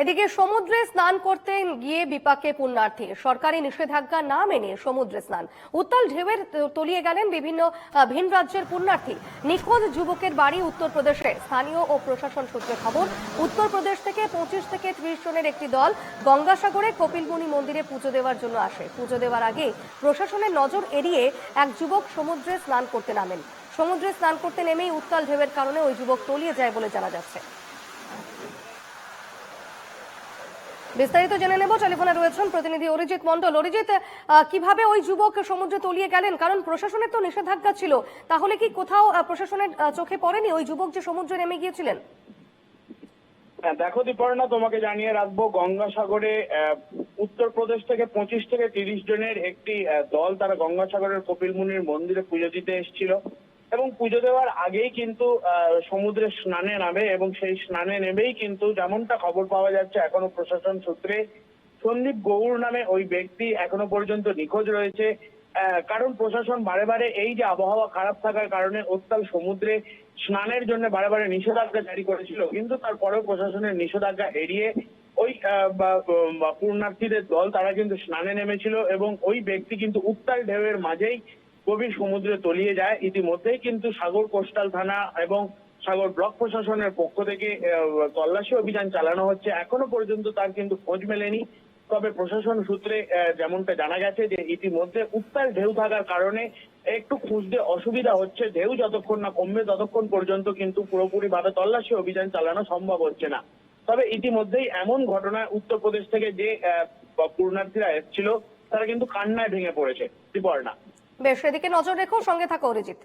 এদিকে সমুদ্রে স্নান করতে গিয়ে বিপাকে পুণ্যার্থী। সরকারি নিষেধাজ্ঞা না মেনে সমুদ্রে স্নান। উত্তাল ঢেউয়ের তলিয়ে গেলেন বিভিন্ন ভিন রাজ্যের পুণ্যার্থী। নিখোঁজ যুবকের বাড়ি উত্তরপ্রদেশে। স্থানীয় ও প্রশাসন সূত্রে খবর, উত্তরপ্রদেশ থেকে পঁচিশ থেকে ত্রিশ জনের একটি দল গঙ্গাসাগরে কপিলমুনি মন্দিরে পুজো দেওয়ার জন্য আসে। পুজো দেওয়ার আগে প্রশাসনের নজর এড়িয়ে এক যুবক সমুদ্রে স্নান করতে নামেন। সমুদ্রে স্নান করতে নেমেই উত্তাল ঢেউয়ের কারণে ওই যুবক তলিয়ে যায় বলে জানা যাচ্ছে। বিস্তারিত জেনে নেব টেলিফোনে রয়েছেন প্রতিনিধি অরিজিৎ মন্ডল অরিজিৎ কীভাবে ওই যুবক সমুদ্রে তলিয়ে গেলেন? কারণ প্রশাসনের তো নিষেধাজ্ঞা ছিল। তাহলে কি কোথাও প্রশাসনের চোখে পড়েনি ওই যুবক যে সমুদ্রে নেমে গিয়েছিলেন? হ্যাঁ, দেখো দীপর্ণা তোমাকে জানিয়ে রাখব গঙ্গাসাগরে উত্তরপ্রদেশ থেকে পঁচিশ থেকে তিরিশ জনের একটি দল তারা গঙ্গাসাগরের কপিল মুনির মন্দিরে পুজো দিতে এসেছিল। এবং পুজো দেওয়ার আগেই কিন্তু সমুদ্রে স্নানে নামে এবং সেই স্নানে নেমেই কিন্তু যেমনটা খবর পাওয়া যাচ্ছে, এখনও প্রশাসন সূত্রে সন্দীপ গৌর নামে ওই ব্যক্তি এখনও পর্যন্ত নিখোঁজ রয়েছে। কারণ প্রশাসন বারে বারে এই যে আবহাওয়া খারাপ থাকার কারণে উত্তাল সমুদ্রে স্নানের জন্য বারে বারে নিষেধাজ্ঞা জারি করেছিল, কিন্তু তারপরেও প্রশাসনের নিষেধাজ্ঞা এড়িয়ে ওই পুণ্যার্থীদের দল তারা কিন্তু স্নানে নেমেছিল এবং ওই ব্যক্তি কিন্তু উত্তাল ঢেউয়ের মাঝেই গভীর সমুদ্রে তলিয়ে যায় ইতিমধ্যেই, কিন্তু সাগর কোস্টাল থানা এবং সাগর ব্লক প্রশাসনের পক্ষ থেকে তল্লাশি অভিযান চালানো হচ্ছে। এখনও পর্যন্ত তার কিন্তু খোঁজ মেলেনি। তবে প্রশাসন সূত্রে যেমনটা জানা গেছে যে ইতিমধ্যে উত্তাল ঢেউ থাকার কারণে একটু খুঁজতে অসুবিধা হচ্ছে। ঢেউ যতক্ষণ না কমবে ততক্ষণ পর্যন্ত কিন্তু পুরোপুরি ভাবে তল্লাশি অভিযান চালানো সম্ভব হচ্ছে না। তবে ইতিমধ্যেই এমন ঘটনায় উত্তরপ্রদেশ থেকে যে পূর্ণার্থীরা এসেছিল, তারা কিন্তু কান্নায় ভেঙে পড়েছে। ত্রিপর্ণা। বেশ এদিকে নজর রেখো সঙ্গে থাকো অরিজিৎ।